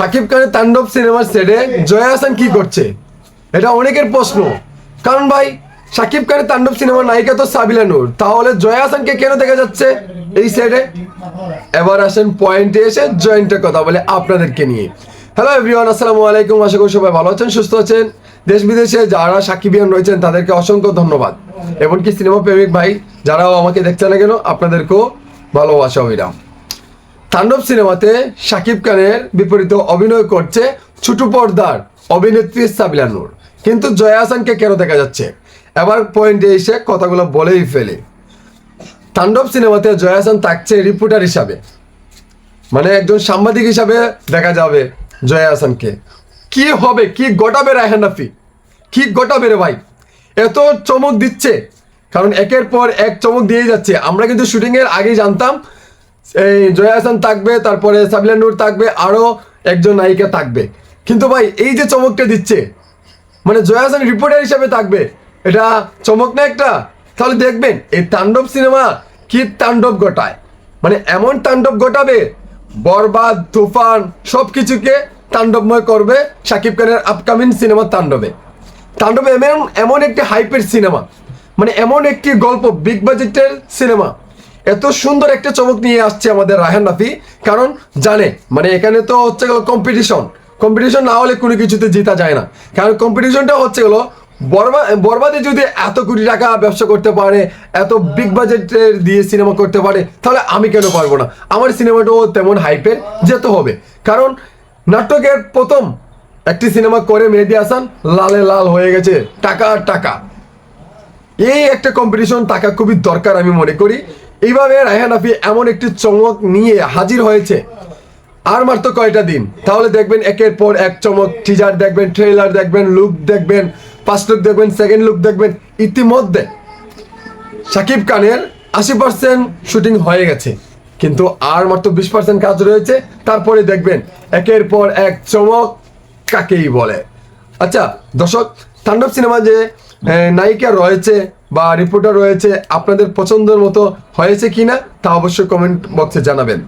শাকিব খানের তাণ্ডব সিনেমার সেটে জয়া হাসান কি করছে? এটা অনেকের প্রশ্ন। কারণ ভাই, শাকিব খানের তাণ্ডব সিনেমার নায়িকা তো সাবিলা নূর। তাহলে জয়া হাসানকে কেন দেখা যাচ্ছে এই সেটে? এবার আসেন পয়েন্টে এসে জয়েন্টের কথা বলে আপনাদেরকে নিয়ে। হ্যালো এভরিওয়ান আসসালামু আলাইকুম। আশা করি সবাই ভালো আছেন, সুস্থ আছেন। দেশ বিদেশে যারা সাকিবিয়ান রয়েছেন, তাদেরকে অসংখ্য ধন্যবাদ। এমনকি সিনেমা প্রেমিক ভাই, যারাও আমাকে দেখছে না কেন, আপনাদেরকেও ভালোবাসা অবিরাম তাণ্ডব সিনেমাতে শাকিব খানের বিপরীতে অভিনয় করছে ছোট পর্দার অভিনেত্রী সাবিলা নূর। কিন্তু জয়া হাসানকে কেন দেখা যাচ্ছে? এবার পয়েন্টে এসে কথাগুলো বলেই ফেলে। তাণ্ডব সিনেমাতে জয়া হাসান থাকছে রিপোর্টার হিসাবে। মানে একজন সাংবাদিক হিসাবে দেখা যাবে জয়া হাসানকে। কি হবে? কি গোটাবে রায়হান রাফি? কি গোটাবে রে ভাই? এত চমক দিচ্ছে। কারণ একের পর এক চমক দিয়ে যাচ্ছে। আমরা কিন্তু শুটিং এর আগেই জানতাম এই জয়া হাসান থাকবে, তারপরে সাবিলা নূর থাকবে, আরও একজন নায়িকা থাকবে। কিন্তু ভাই, এই যে চমকটা দিচ্ছে মানে জয়া হাসান রিপোর্টার হিসাবে থাকবে, এটা চমক না একটা? তাহলে দেখবেন, এই তাণ্ডব সিনেমা কি তাণ্ডব ঘটায়? মানে এমন তাণ্ডব ঘটাবে, বরবাদ, তুফান সব কিছুকে তাণ্ডবময় করবে শাকিব খানের আপকামিং সিনেমা তাণ্ডবে। তাণ্ডব এমন এমন একটি হাইপের সিনেমা মানে এমন একটি গল্প বিগ বাজেটের সিনেমা এত সুন্দর একটা চমক নিয়ে আসছে আমাদের রায়হান রাফি। কারণ জানে মানে এখানে তো হচ্ছে গেল কম্পিটিশন কম্পিটিশন না হলে কোনো কিছুতে জিতা যায় না। কারণ কম্পিটিশনটা হচ্ছে গেলো, বরবা, বরবাদে যদি এত কোটি টাকা ব্যবসা করতে পারে, এত বিগ বাজেটের দিয়ে সিনেমা করতে পারে, তাহলে আমি কেন পারব না? আমার সিনেমাটাও তেমন হাইপের যেতে হবে। কারণ নাটকের প্রথম একটি সিনেমা করে মেহেদি হাসান, লালে লাল হয়ে গেছে, টাকা টাকা। এই একটা কম্পিটিশন থাকা খুবই দরকার আমি মনে করি। এইভাবে রায়হান রাফি এমন একটি চমক নিয়ে হাজির হয়েছে। আর মাত্র কয়টা দিন? তাহলে দেখবেন একের পর এক চমক টিজার দেখবেন ট্রেলার দেখবেন লুক দেখবেন ফার্স্ট লুক দেখবেন সেকেন্ড লুক দেখবেন, ইতিমধ্যে শাকিব খানের আশি পার্সেন্ট শুটিং হয়ে গেছে। কিন্তু আর মাত্র বিশ পার্সেন্ট কাজ রয়েছে। তারপরে দেখবেন একের পর এক চমক কাকেই বলে? আচ্ছা দর্শক, তাণ্ডব সিনেমা যে নায়িকা রয়েছে বা রিপোর্টার রয়েছে আপনাদের পছন্দের মতো হয়েছে কি না তা অবশ্যই কমেন্ট বক্সে জানাবেন।